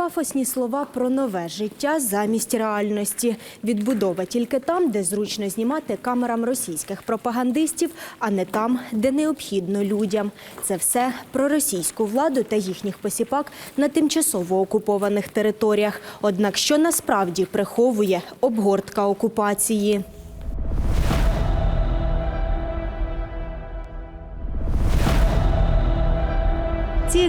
Пафосні слова про нове життя замість реальності. Відбудова тільки там, де зручно знімати камерам російських пропагандистів, а не там, де необхідно людям. Це все про російську владу та їхніх посіпак на тимчасово окупованих територіях. Однак, що насправді приховує обгортка окупації.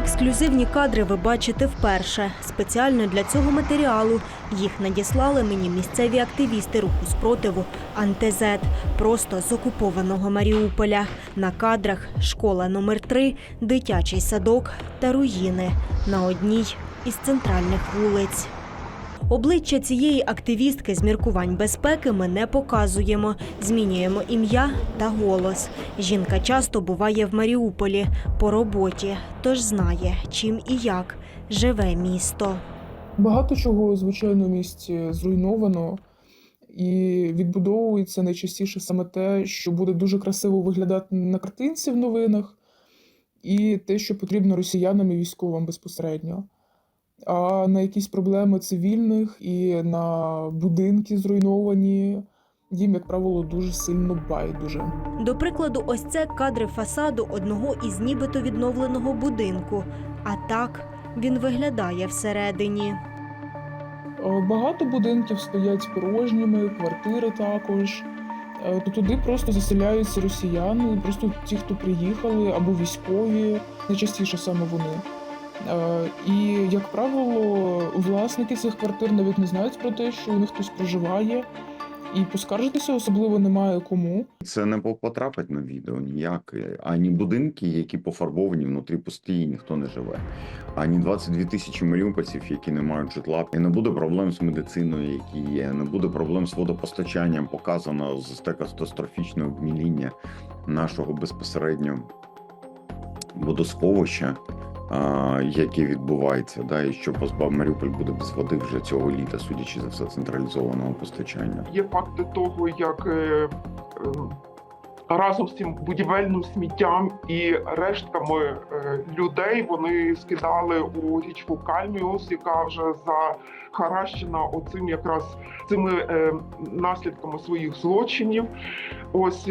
Ексклюзивні кадри ви бачите вперше. Спеціально для цього матеріалу їх надіслали мені місцеві активісти руху спротиву Антезет просто з окупованого Маріуполя. На кадрах школа номер 3 дитячий садок та руїни на одній із центральних вулиць. Обличчя цієї активістки з міркувань безпеки ми не показуємо. Змінюємо ім'я та голос. Жінка часто буває в Маріуполі по роботі, тож знає, чим і як живе місто. Багато чого, звичайно, в місті зруйновано, і відбудовується найчастіше саме те, що буде дуже красиво виглядати на картинці в новинах, і те, що потрібно росіянам і військовим безпосередньо. А на якісь проблеми цивільних і на будинки зруйновані їм, як правило, дуже сильно байдуже. До прикладу, ось це кадри фасаду одного із нібито відновленого будинку. А так він виглядає всередині. Е, Багато будинків стоять порожніми, квартири також. Е, То туди просто заселяються росіяни, просто ті, хто приїхали, або військові, найчастіше саме вони. Е, І, як правило, власники цих квартир навіть не знають про те, що у них хтось проживає, і поскаржитися особливо немає кому. Це не потрапить на відео ніяк. Ані будинки, які пофарбовані внутрі пусті, ніхто не живе. Ані 22 тисячі маріупольців, які не мають житла. І не буде проблем з медициною, які є. Не буде проблем з водопостачанням. Показано з те катастрофічне обміління нашого безпосередньо водосховища. А, Яке відбувається, да, і що позбав Маріуполь буде без води вже цього літа, судячи за все, централізованого постачання. Є факти того, як е, е, разом з цим будівельним сміттям і рештками е, людей вони скидали у річку Кальміус, яка вже захаращена оцим якраз цими е, наслідками своїх злочинів. Ось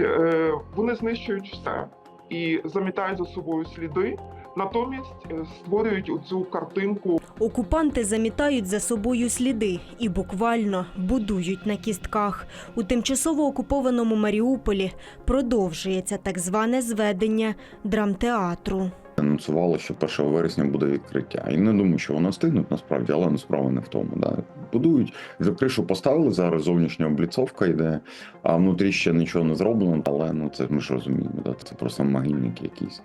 вони знищують все і замітають за собою сліди. Натомість е, створюють цю картинку Окупанти замітають за собою сліди і буквально будують на кістках. У тимчасово окупованому Маріуполі продовжується так зване зведення драмтеатру. Анонсували, що 1 вересня буде відкриття. І не думаю, що воно встигнуть насправді, але ну, справа не в тому. Да. Будують вже кришу поставили зараз. Зовнішня обліцовка йде, а внутрі ще нічого не зроблено. Але ну це ми ж розуміємо. Да. Це просто могильники якісь.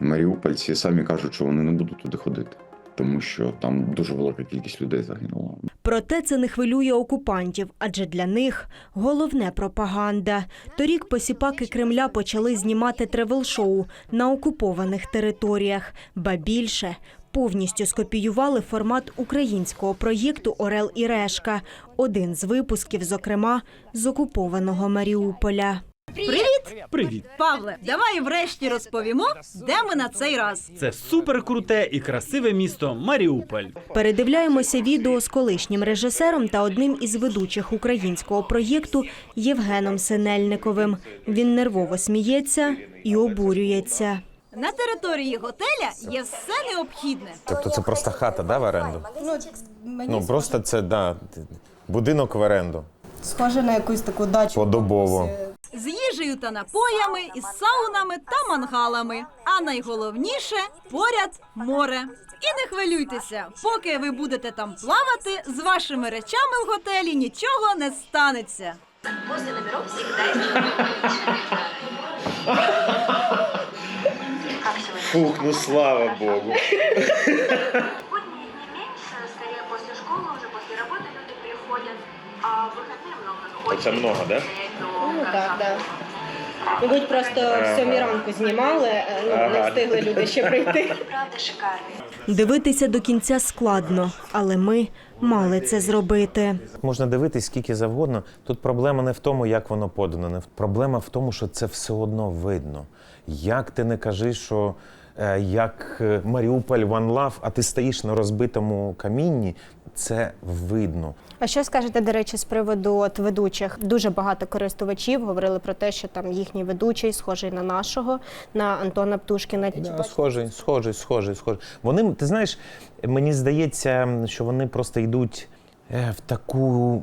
Маріупольці самі кажуть, що вони не будуть туди ходити, тому що там дуже велика кількість людей загинула. Проте це не хвилює окупантів, адже для них головне пропаганда. Торік посіпаки Кремля почали знімати тревел-шоу на окупованих територіях, ба більше. Повністю скопіювали формат українського проєкту Орел і Решка. Один з випусків, зокрема, з окупованого Маріуполя. Привіт, Привіт! Павле. Давай врешті розповімо, де ми на цей раз. Це суперкруте і красиве місто Маріуполь. Передивляємося відео з колишнім режисером та одним із ведучих українського проєкту Євгеном Синельниковим. Він нервово сміється і обурюється. На території готеля є все необхідне. Тобто це просто хата, да, в оренду? Ну просто це да, будинок в оренду. Схоже на якусь таку дачу. Подобово З їжею та напоями, із саунами та мангалами. А найголовніше поряд море. І не хвилюйтеся, поки ви будете там плавати, з вашими речами в готелі нічого не станеться. Возле номеров всегда есть Как сегодня? Фух, ну слава Богу. Будни не меньше, скорее после школы, уже после работы люди приходят, а в выходные много. Оце много, да? Ну, так, да. Мабуть, просто в сьомій ранку знімали, ну не встигли люди ще прийти. Дивитися до кінця складно, але ми мали це зробити. Можна дивитись скільки завгодно. Тут проблема не в тому, як воно подано. не в- Проблема в тому, що це все одно видно. Як ти не кажи, що е, як е, Маріуполь One Love, а ти стоїш на розбитому камінні, це видно. А що скажете, до речі, з приводу от ведучих? Дуже багато користувачів говорили про те, що там їхній ведучий схожий на нашого, на Антона Птушкіна. Да, схожий, схожий, схожий, схожий. Вони, ти знаєш, мені здається, що вони просто йдуть в таку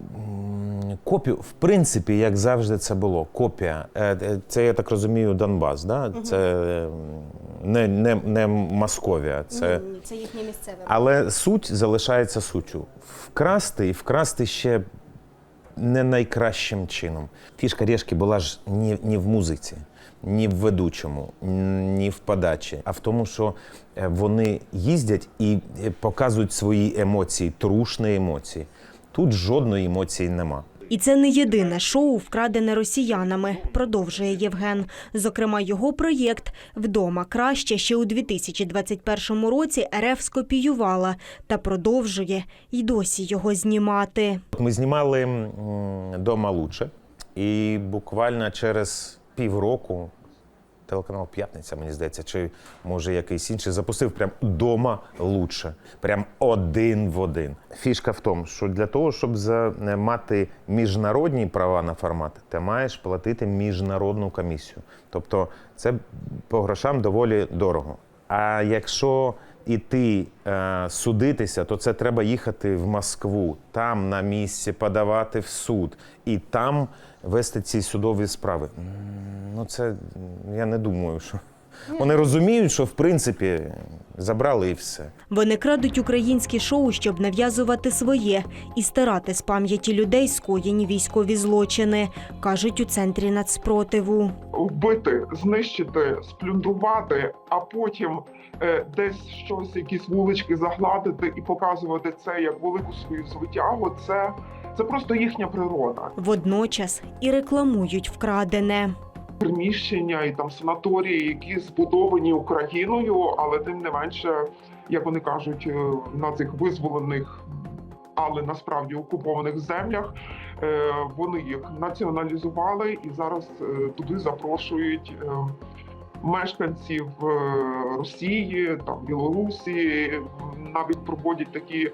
копію, в принципі, як завжди це було. Копія. Е, е, Це, я так розумію, Донбас, да? це е, не, не, не Московія. Це... Це їхнє місцеве. Але суть залишається суттю. Вкрасти і вкрасти ще не найкращим чином. Фішка Решки була ж ні, ні в музиці, ні в ведучому, ні в подачі, а в тому, що е, вони їздять і е, показують свої емоції, трушні емоції. Тут жодної емоції нема. І це не єдине шоу, вкрадене росіянами, продовжує Євген. Зокрема, його проєкт Вдома краще ще у 2021 році РФ скопіювала та продовжує й досі його знімати. Ми знімали Дома лучше, і буквально через півроку телеканал П'ятниця, мені здається, чи може якийсь інший, запустив прям дома лучше. Прям один в один. Фішка в тому, що для того, щоб е, мати міжнародні права на формат, ти маєш платити міжнародну комісію. Тобто це по грошам доволі дорого. А якщо іти е, судитися, то це треба їхати в Москву, там на місці подавати в суд і там вести ці судові справи. Ну, це я не думаю, що вони розуміють, що в принципі забрали і все. Вони крадуть українські шоу, щоб нав'язувати своє і стирати з пам'яті людей скоєні військові злочини, кажуть у центрі нацспротиву. вбити, знищити, сплюндрувати, а потім е, десь щось, якісь вулички загладити і показувати це як велику свою звитягу. Це, це просто їхня природа. Водночас і рекламують вкрадене. Приміщення і там санаторії, які збудовані Україною, але тим не менше, як вони кажуть, е, на цих визволених, але насправді окупованих землях. е, Вони їх націоналізували і зараз е, туди запрошують мешканців Росії, там Білорусі, навіть проводять такі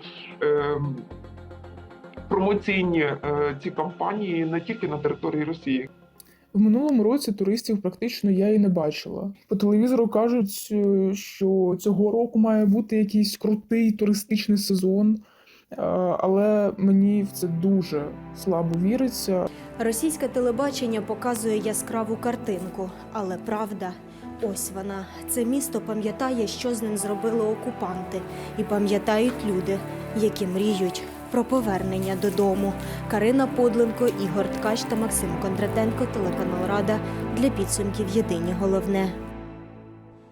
промоційні е, ці кампанії не тільки на території Росії. В минулому році туристів практично я і не бачила. По телевізору кажуть, е, що цього року має бути якийсь крутий туристичний сезон, е, але мені в це дуже слабо віриться. Російське телебачення показує яскраву картинку, але правда. Ось вона. Це місто пам'ятає, що з ним зробили окупанти, і пам'ятають люди, які мріють про повернення додому. Карина Подленко, Ігор Ткач та Максим Кондратенко, телеканал Рада для підсумків Єдині головне.